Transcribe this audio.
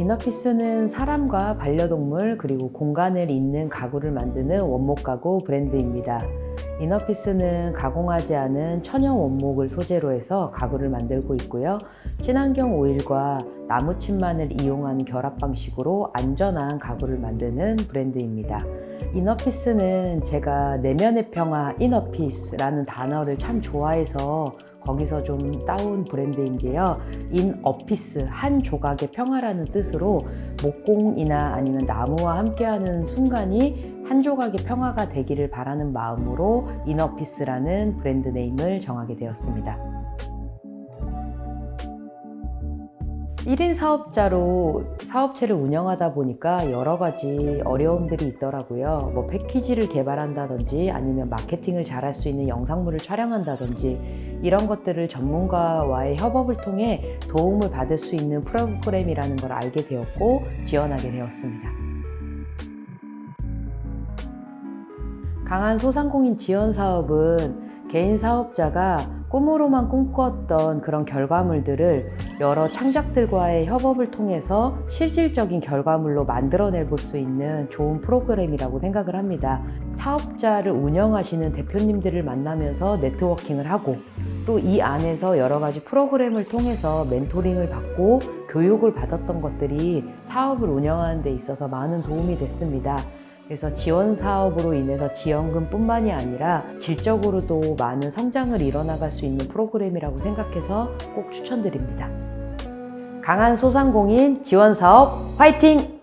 이너피스는 사람과 반려동물 그리고 공간을 잇는 가구를 만드는 원목 가구 브랜드입니다. 이너피스는 가공하지 않은 천연 원목을 소재로 해서 가구를 만들고 있고요. 친환경 오일과 나무 침만을 이용한 결합 방식으로 안전한 가구를 만드는 브랜드입니다. 이너피스는 제가 내면의 평화 이너피스라는 단어를 참 좋아해서 거기서 좀 따온 브랜드인데요. 인 어피스 한 조각의 평화라는 뜻으로 목공이나 아니면 나무와 함께하는 순간이 한 조각의 평화가 되기를 바라는 마음으로 인어피스라는 브랜드 네임을 정하게 되었습니다. 1인 사업자로 사업체를 운영하다 보니까 여러 가지 어려움들이 있더라고요. 뭐 패키지를 개발한다든지 아니면 마케팅을 잘할 수 있는 영상물을 촬영한다든지 이런 것들을 전문가와의 협업을 통해 도움을 받을 수 있는 프로그램이라는 걸 알게 되었고 지원하게 되었습니다. 강한 소상공인 지원 사업은 개인 사업자가 꿈으로만 꿈꾸었던 그런 결과물들을 여러 창작들과의 협업을 통해서 실질적인 결과물로 만들어낼 수 있는 좋은 프로그램이라고 생각을 합니다. 사업자를 운영하시는 대표님들을 만나면서 네트워킹을 하고 또 이 안에서 여러 가지 프로그램을 통해서 멘토링을 받고 교육을 받았던 것들이 사업을 운영하는 데 있어서 많은 도움이 됐습니다. 그래서 지원 사업으로 인해서 지원금뿐만이 아니라 질적으로도 많은 성장을 이뤄나갈 수 있는 프로그램이라고 생각해서 꼭 추천드립니다. 강한 소상공인 지원 사업 화이팅!